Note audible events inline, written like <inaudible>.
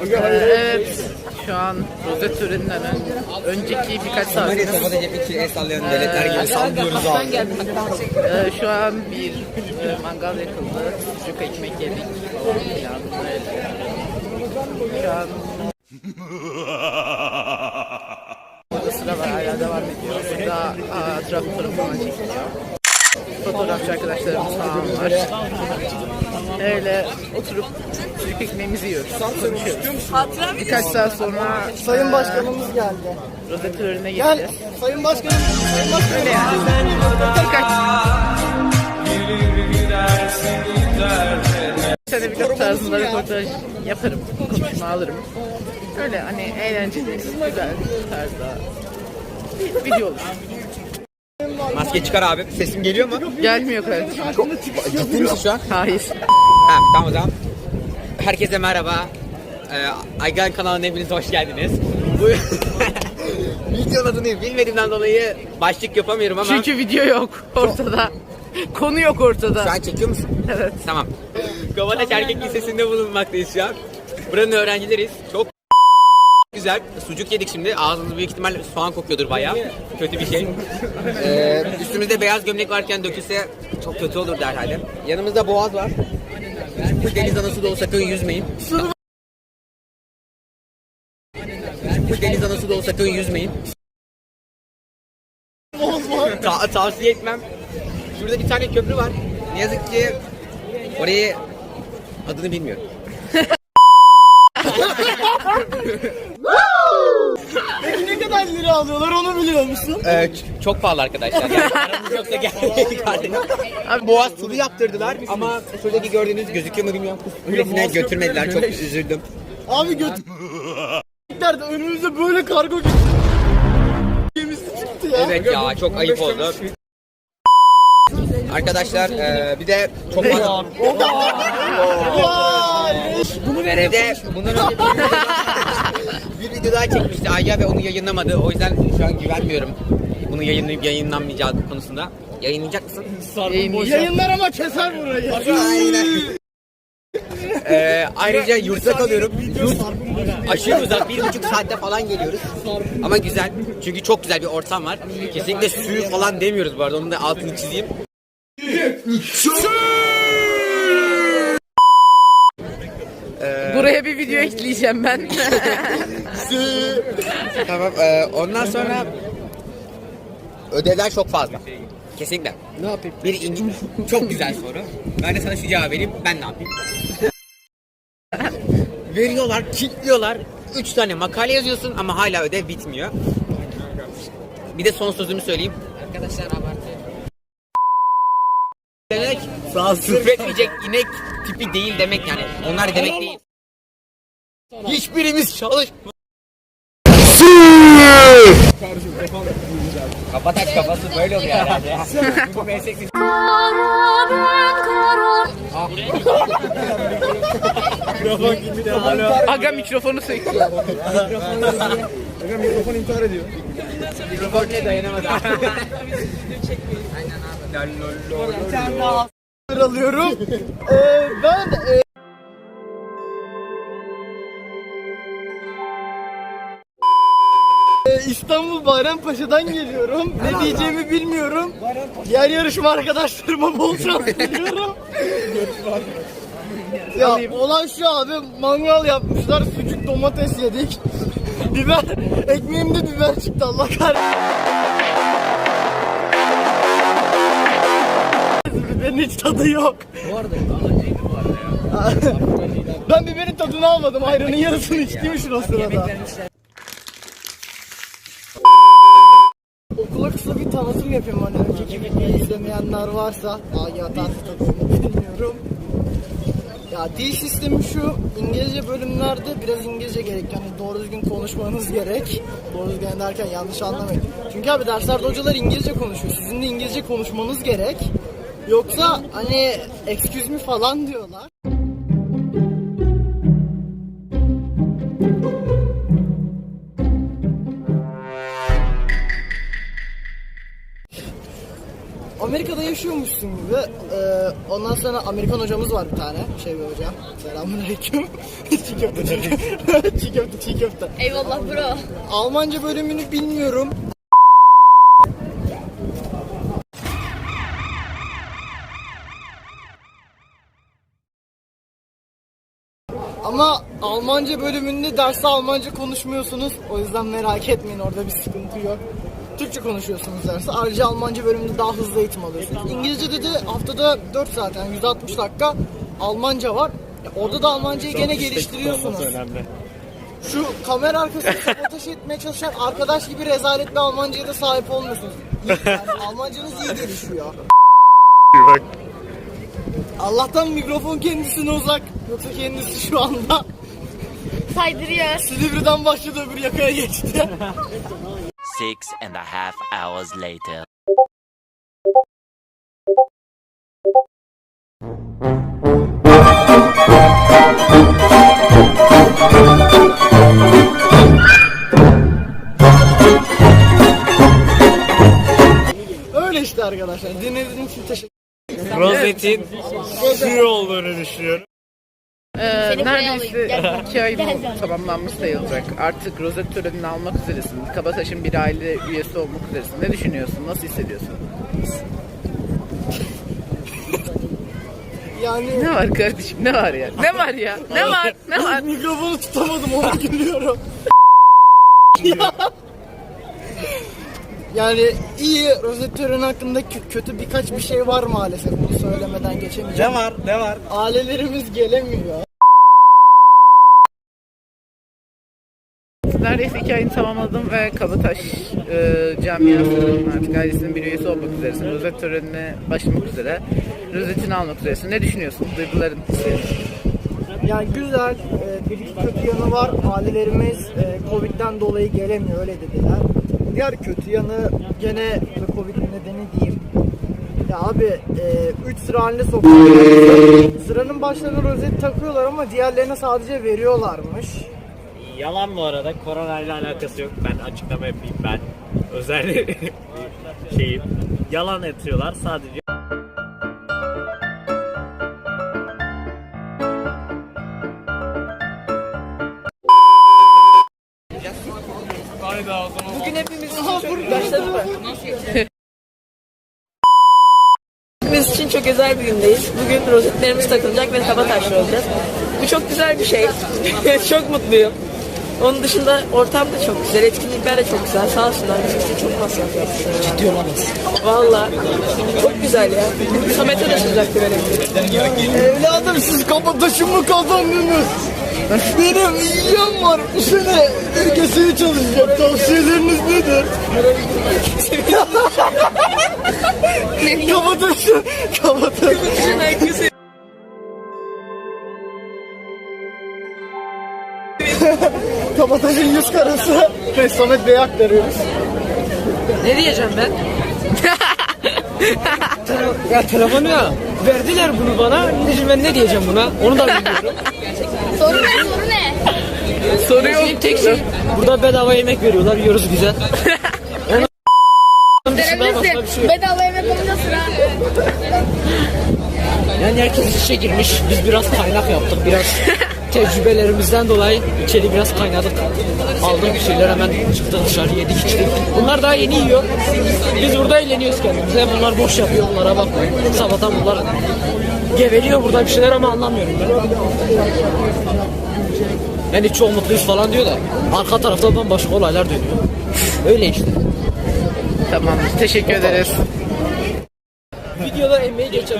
Evet, şu an rozet töreninden ön- önceki birkaç saat cep içi el sallayan veletler gibi sallıyoruz abi. Ee, şu an bir e, mangal yakıldı, sucuk ekmek yedik falan filan. Şu an Burada sıra var, hala devam ediyor. Burada aa, trafik fotoğrafı falan çekiliyor. Fotoğrafçı arkadaşlarımız falan var. Öyle oturup ekmeğimizi yiyoruz, konuşuyoruz. Birkaç saat sonra Sayın Başkanımız geldi. rozet törenine Gel. gideceğiz. Sayın Başkanım. Sayın Başkanım. Öyle yani. Birkaç sene vlog tarzında röportaj yaparım. Konuşma alırım. Öyle hani eğlenceli, güzel tarzda bir video olur. Maske çıkar abi. Sesim geliyor mu? Gelmiyor kardeşim. Ciddi misin şu an? Hayır. Ha, tamam o zaman. Herkese merhaba. Ee, Aygan kanalına hepiniz hoş geldiniz. Bu <laughs> videonun adını bilmediğimden dolayı başlık yapamıyorum ama Çünkü video yok ortada. Konu yok ortada. an çekiyor musun? Evet. Tamam. Kavalaş Erkek Lisesi'nde bulunmaktayız şu an. Buranın öğrencileriyiz. Çok güzel. Sucuk yedik şimdi. Ağzınız büyük ihtimalle soğan kokuyordur bayağı. Kötü bir şey. Ee, üstümüzde beyaz gömlek varken dökülse çok kötü olurdu herhalde. Yanımızda boğaz var. Bu deniz anası da olsa sakın yüzmeyin. Bu deniz anası da olsa sakın yüzmeyin. Ta- tavsiye etmem. Şurada bir tane köprü var. Ne yazık ki orayı adını bilmiyorum. <laughs> Peki ne kadar lira alıyorlar onu biliyor musun? Ee, çok pahalı arkadaşlar. Yani paramız yoksa gelmeyin. Abi boğaz turu yaptırdılar ama şuradaki gördüğünüz gözüküyor mu bilmiyorum. Kulesine götürmediler. Çok üzüldüm. Abi göt... de önümüzde böyle kargo gitti. Gemisi çıktı ya. Evet ya çok ayıp oldu. Arkadaşlar ee, bir de çok fazla... Bunu verede bundan önce bir video daha <laughs> çekmişti Ayya ve onu yayınlamadı. O yüzden şu an güvenmiyorum. Bunu yayınlayıp yayınlanmayacağı konusunda. Yayınlayacak mısın? Yayınlar ama keser burayı. Aynen. Ee, ayrıca yurtta kalıyorum. Yurt aşırı uzak. Bir buçuk saatte falan geliyoruz. Ama güzel. Çünkü çok güzel bir ortam var. Kesinlikle suyu falan demiyoruz bu arada. Onun da altını çizeyim. Buraya bir video ekleyeceğim ben. <laughs> Tamam. e, ondan sonra ödevler çok fazla. Kesinlikle. Ne yapayım? Bir İngiliz çok güzel soru. Ben de sana şu cevabı vereyim. Ben ne yapayım? <laughs> Veriyorlar, kilitliyorlar. Üç tane makale yazıyorsun ama hala ödev bitmiyor. Bir de son sözümü söyleyeyim. Arkadaşlar abartıyor. Demek küfretmeyecek inek tipi değil demek yani. Onlar demek değil. Hiçbirimiz çalış. Kafa tak kafası böyle oluyor herhalde. <laughs> Bu meslek Aga mikrofonu söktü. mikrofon ne dayanamadı. alıyorum. ee, ben İstanbul Bayrampaşa'dan geliyorum. Ne diyeceğimi bilmiyorum. Diğer yarışma arkadaşlarıma bol şans <laughs> diliyorum. ya olay şu abi mangal yapmışlar sucuk domates yedik. <laughs> Biber ekmeğimde biber çıktı Allah kahretsin. Biberin hiç tadı yok. Bu arada bu arada ya. <laughs> ben biberin tadını almadım. Ayranın yarısını içtiymişim o sırada. Kısa bir tanıtım yapayım hani önceki videoyu izlemeyenler varsa. Ya tarzı tadını bilmiyorum. Ya dil sistemi şu, İngilizce bölümlerde biraz İngilizce gerek. Yani doğru düzgün konuşmanız gerek. Doğru düzgün derken yanlış anlamayın. Çünkü abi derslerde hocalar İngilizce konuşuyor. Sizin de İngilizce konuşmanız gerek. Yoksa hani excuse me falan diyorlar. Amerika'da yaşıyormuşsun gibi. Ee, ondan sonra Amerikan hocamız var bir tane. Şey bir hoca. Selamünaleyküm. <laughs> çiğ köfte, çiğ köfte. <laughs> çiğ köfte, çiğ köfte. Eyvallah bro. Almanca bölümünü bilmiyorum. Ama Almanca bölümünde derste Almanca konuşmuyorsunuz. O yüzden merak etmeyin orada bir sıkıntı yok. Türkçe konuşuyorsunuz derste. Ayrıca Almanca bölümünde daha hızlı eğitim alıyorsunuz. İngilizce'de de haftada 4 saat yani 160 dakika Almanca var. Orada da Almancayı gene geliştiriyorsunuz. Şu kamera arkasında sabotaj etmeye çalışan arkadaş gibi rezaletli Almancaya da sahip olmuyorsunuz. İyi, Yani Almancanız iyi gelişiyor. Allah'tan mikrofon kendisine uzak. Yoksa kendisi şu anda Saydırıyor. Silivri'den başladı öbür yakaya geçti. Six and a half hours later. Öyle işte arkadaşlar. Dinlediğiniz için teşekkür Rozet'in suyu olduğunu düşünüyorum. Ee, buraya neredeyse iki ay tamamlanmış sayılacak. Artık rozet törenini almak üzeresin. Kabataş'ın bir aile üyesi olmak üzeresin. Ne düşünüyorsun? Nasıl hissediyorsun? <laughs> Yani Ne var kardeşim? Ne var ya? Ne var ya? Ne var? <laughs> Ne var? mikrofonu tutamadım onu gülüyorum. <laughs> yani iyi rozet töreni hakkında kö- kötü birkaç bir şey var maalesef. Bunu söylemeden geçemeyeceğim. Ne var? Ne var? Ailelerimiz gelemiyor. Neredeyse iki ayını tamamladım ve Kabataş e, camiasının artık ailesinin bir üyesi olmak üzeresin. Rozet törenine başlamak üzere. Rozetini almak üzeresin. Ne düşünüyorsun? Duyguların, hislerin? Yani güzel, e, bir iki kötü yanı var. Ailelerimiz e, Covid'den dolayı gelemiyor öyle dediler. Diğer kötü yanı gene Covid nedeni diyeyim. Ya abi 3 sıra haline sokuyorlar. Sıranın başlarına rozet takıyorlar ama diğerlerine sadece veriyorlarmış. Yalan bu arada. Korona ile alakası yok. Ben açıklama yapayım ben. Özel <laughs> şeyim. Yalan atıyorlar sadece. Biz için çok özel bir gündeyiz. Bugün rozetlerimiz takılacak ve kabataşlı olacağız. Bu çok güzel bir şey. <laughs> çok mutluyum. Onun dışında ortam da çok güzel, etkinlikler de çok güzel. Sağ olsunlar bizim için çok masraf yapmışlar. Ciddi olamaz. Valla çok güzel ya. Samet'e de sıcaktı bir Evladım siz kapataşı mı kazandınız? Benim iyiyem var. Bu sene herkese çalışacak. Tavsiyeleriniz nedir? <laughs> kapataşı. Kapataşı. <laughs> Kapataşın yüz karası ve Samet Bey'e aktarıyoruz. Ne diyeceğim ben? ya telefonu ya. Verdiler bunu bana. Diyeceğim ben ne diyeceğim buna? Onu da bilmiyorum. Soru ne soru ne? Soruyor. tek şey. Burada bedava yemek veriyorlar. Yiyoruz güzel. Onun dışında başka bir şey yok. Bedava yemek olunca sıra. Yani herkes iç içe girmiş. Biz biraz kaynak yaptık. Biraz <laughs> tecrübelerimizden dolayı içeri biraz kaynadık. Aldık bir şeyler hemen çıktık dışarı yedik içtik. Bunlar daha yeni yiyor. Biz burada eğleniyoruz kendimize. Bunlar boş yapıyor. Bunlara bakmayın. Sabahtan bunlar geveliyor burada bir şeyler ama anlamıyorum ben. Yani çok mutluyuz falan diyor da arka tarafta bambaşka olaylar dönüyor. Öyle işte. Tamam. Teşekkür ederiz. Videoda emeği geçen